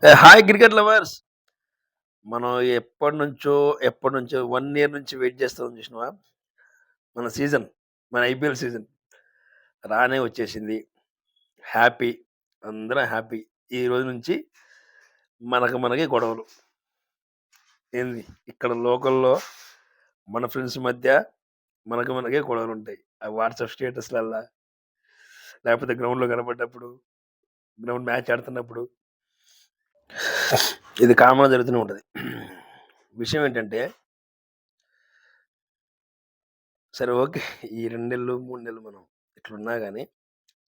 Hi cricket lovers. మనం ఎప్పటి నుంచో ఎప్పటి నుంచో వన్ ఇయర్ నుంచి వెయిట్ చేస్తాం చూసినావా? మన సీజన్ మన ఐపీఎల్ సీజన్ రానే వచ్చేసింది. హ్యాపీ అందరం హ్యాపీ. ఈ రోజు నుంచి మనకు మనకి గొడవలు. ఏంది? ఇక్కడ లోకల్లో మన ఫ్రెండ్స్ మధ్య మనకు మనకే గొడవలు ఉంటాయి. ఆ వాట్సాప్ స్టేటస్లల్లా లేకపోతే గ్రౌండ్లో కనబడ్డప్పుడు గ్రౌండ్ మ్యాచ్ ఆడుతున్నప్పుడు ఇది కామన్ జరుగుతూనే ఉంటుంది. విషయం ఏంటంటే సరే ఓకే ఈ రెండు నెలలు మూడు నెలలు మనం ఇట్లున్నా కానీ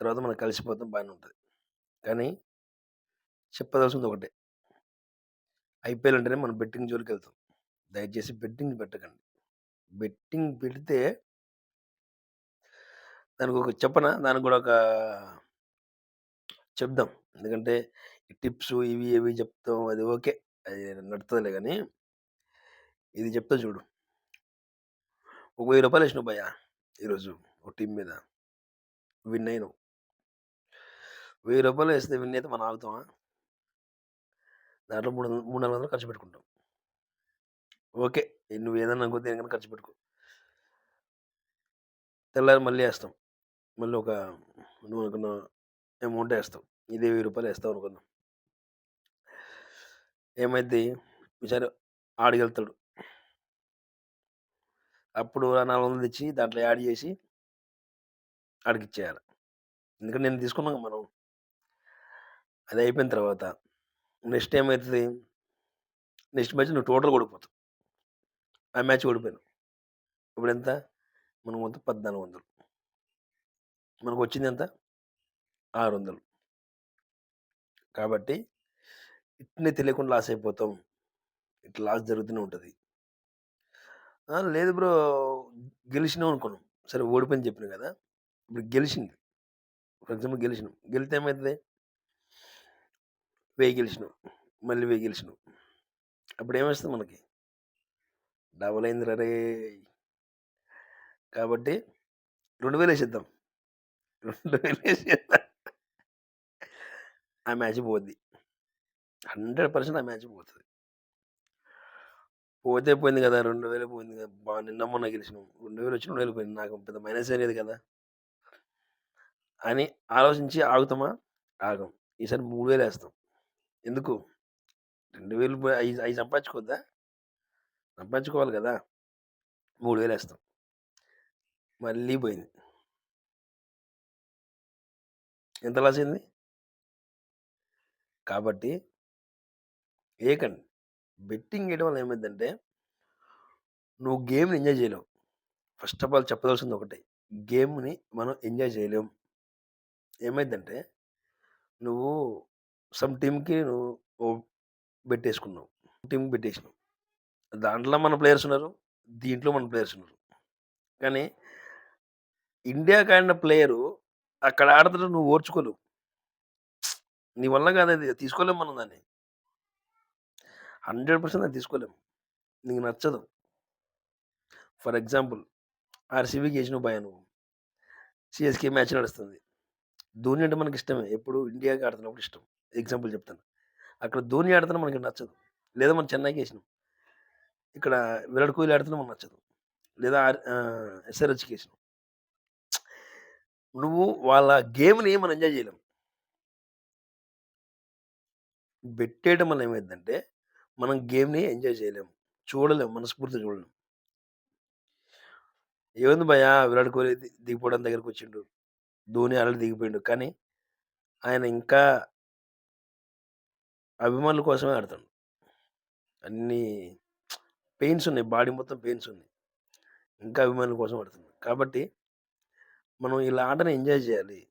తర్వాత మనం కలిసిపోతాం బాగానే ఉంటుంది. కానీ చెప్పదలసింది ఒకటే. ఐపీఎల్ అంటేనే మనం బెట్టింగ్ జోలికి వెళ్తాం. దయచేసి బెట్టింగ్ పెట్టకండి. బెట్టింగ్ పెడితే దానికి ఒక చెప్పన? దానికి కూడా ఒక చెప్దాం. ఎందుకంటే టిప్స్ ఇవి ఇవి చెప్తాం అది ఓకే. అది నడుతుందిలే కానీ ఇది చెప్తా చూడు. ఒక వెయ్యి రూపాయలు వేసినావు భయ్యా ఈరోజు ఒక టీం మీద. విన్ అయినావు. వెయ్యి రూపాయలు వేస్తే విన్ అయితే మనం ఆగుతామా? దాంట్లో మూడు వందలు మూడు నాలుగు వందలు ఖర్చు పెట్టుకుంటాం. ఓకే. నువ్వు ఏదన్నా అనుకో దేనికన్నా ఖర్చు పెట్టుకో. తెల్లారి మళ్ళీ వేస్తాం. మళ్ళీ ఒక నువ్వు అనుకున్న అమౌంట్ వేస్తాం ఇదే వెయ్యి రూపాయలు వేస్తాం అనుకుందాం. ఏమైంది సరే ఆడికెళ్తాడు అప్పుడు నాలుగు వందలు తెచ్చి దాంట్లో యాడ్ చేసి అడిగిచ్చేయాలి ఎందుకంటే నేను తీసుకున్నాను మనం. అది అయిపోయిన తర్వాత నెక్స్ట్ ఏమవుతుంది నెక్స్ట్ మ్యాచ్ నువ్వు టోటల్ కొడిపోతావు. ఆ మ్యాచ్ ఓడిపోయాను. ఇప్పుడు ఎంత? మనకు మొత్తం పద్నాలుగు వందలు. మనకు వచ్చింది ఎంత? ఆరు వందలు కాబట్టి ఇట్నే తెలియకుండా లాస్ అయిపోతాం. ఇట్లా లాస్ జరుగుతూనే ఉంటుంది. లేదు బ్రో గెలిచినాం అనుకున్నాం. సరే ఓడిపోయింది చెప్పినాం కదా! ఇప్పుడు గెలిచింది. For example గెలిచినాం. గెలితే ఏమవుతుంది వెయ్యి గెలిచినాం. మళ్ళీ వెయ్యి గెలిచినాం. అప్పుడు ఏమేస్తుంది మనకి? డబల్ అయింది రే! కాబట్టి రెండు వేలు వేసేద్దాం. రెండు వేలు వేసేద్దాం. ఆ మ్యాచ్ పోద్ది. హండ్రెడ్ పర్సెంట్ ఆ మ్యాచ్ పోతుంది. పోతే పోయింది కదా రెండు వేలు పోయింది కదా బాగా నిన్న మొన్న గెలిచినాం. రెండు వేలు వచ్చి రెండు వేలు పోయింది. నాకు పెద్ద మైనస్ అనేది కదా. అని ఆలోచించి ఆగుతామా? ఆగం. ఈసారి మూడు వేలు వేస్తాం. ఎందుకు? రెండు వేలు ఐదు ఐదు సంపాదించుకోద్దా సంపాదించుకోవాలి కదా. మూడు వేలు వేస్తాం. మళ్ళీ పోయింది. ఎంత లాస్ అయింది? కాబట్టి ఏకండి. బెట్టింగ్ వేయడం వల్ల ఏమైందంటే నువ్వు గేమ్ని ఎంజాయ్ చేయలేవు. ఫస్ట్ ఆఫ్ ఆల్ చెప్పదలసింది ఒకటి గేమ్ని మనం ఎంజాయ్ చేయలేం. ఏమైందంటే నువ్వు సమ్ టీంకి నువ్వు పెట్టేసుకున్నావు. టీంకి పెట్టేసినావు. దాంట్లో మన ప్లేయర్స్ ఉన్నారు దీంట్లో మన ప్లేయర్స్ ఉన్నారు. కానీ ఇండియా కాడిన ప్లేయరు అక్కడ ఆడుతుంటే నువ్వు ఓర్చుకోలేవు. నీ వల్ల కాదు అది తీసుకోలేము మనం దాన్ని. హండ్రెడ్ పర్సెంట్ అది తీసుకోలేము నీకు నచ్చదు. ఫర్ ఎగ్జాంపుల్ ఆర్సీబీకి వేసిన భయ నువ్వు. సిఎస్కే మ్యాచ్ నడుస్తుంది. ధోని అంటే మనకి ఇష్టమే. ఎప్పుడు ఇండియాకి ఆడుతున్నప్పుడు ఇష్టం. ఎగ్జాంపుల్ చెప్తాను. అక్కడ ధోని ఆడుతున్నా మనకి నచ్చదు. లేదా మనం చెన్నైకి వేసినాం ఇక్కడ విరాట్ కోహ్లీ ఆడుతున్నా మనకు నచ్చదు. లేదా ఎస్ఆర్హెచ్కి వేసినాం నువ్వు వాళ్ళ గేమ్ని మనం ఎంజాయ్ చేయలేం. బెట్టేయడం వల్ల ఏమైందంటే మనం గేమ్ని ఎంజాయ్ చేయలేము. చూడలేము మనస్ఫూర్తి చూడలేము. ఏముంది భయ విరాట్ కోహ్లీ దిగిపోవడం దగ్గరకు వచ్చిండు. ధోని ఆల్రెడీ దిగిపోయిండు. కానీ ఆయన ఇంకా అభిమానుల కోసమే ఆడతాడు. అన్ని పెయిన్స్ ఉన్నాయి. బాడీ మొత్తం పెయిన్స్ ఉన్నాయి. ఇంకా అభిమానుల కోసం ఆడుతుంది కాబట్టి మనం ఇలా ఆటను ఎంజాయ్ చేయాలి.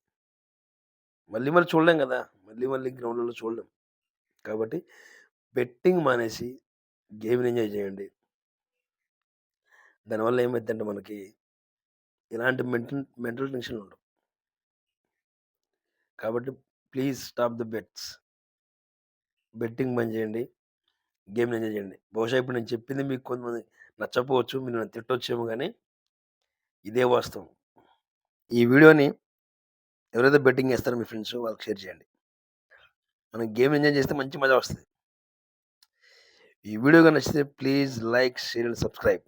మళ్ళీ మళ్ళీ చూడలేం కదా? మళ్ళీ మళ్ళీ గ్రౌండ్లలో చూడలేం. కాబట్టి బెట్టింగ్ మానేసి గేమ్ని ఎంజాయ్ చేయండి. దానివల్ల ఏమైందంటే మనకి ఇలాంటి మెంటల్ మెంటల్ టెన్షన్ ఉండవు. కాబట్టి please stop the bets. Betting బంద్ చేయండి. గేమ్ని ఎంజాయ్ చేయండి. బహుశా ఇప్పుడు నేను చెప్పింది మీకు కొంతమంది నచ్చకపోవచ్చు మీరు నన్ను తిట్టొచ్చేమో కానీ ఇదే వాస్తవం. ఈ వీడియోని ఎవరైతే బెట్టింగ్ వేస్తారో మీ ఫ్రెండ్స్ వాళ్ళకి షేర్ చేయండి. మనం గేమ్ ఎంజాయ్ చేస్తే మంచి మజా వస్తుంది ఈ వీడియో గాని నచ్చితే please like, share and subscribe.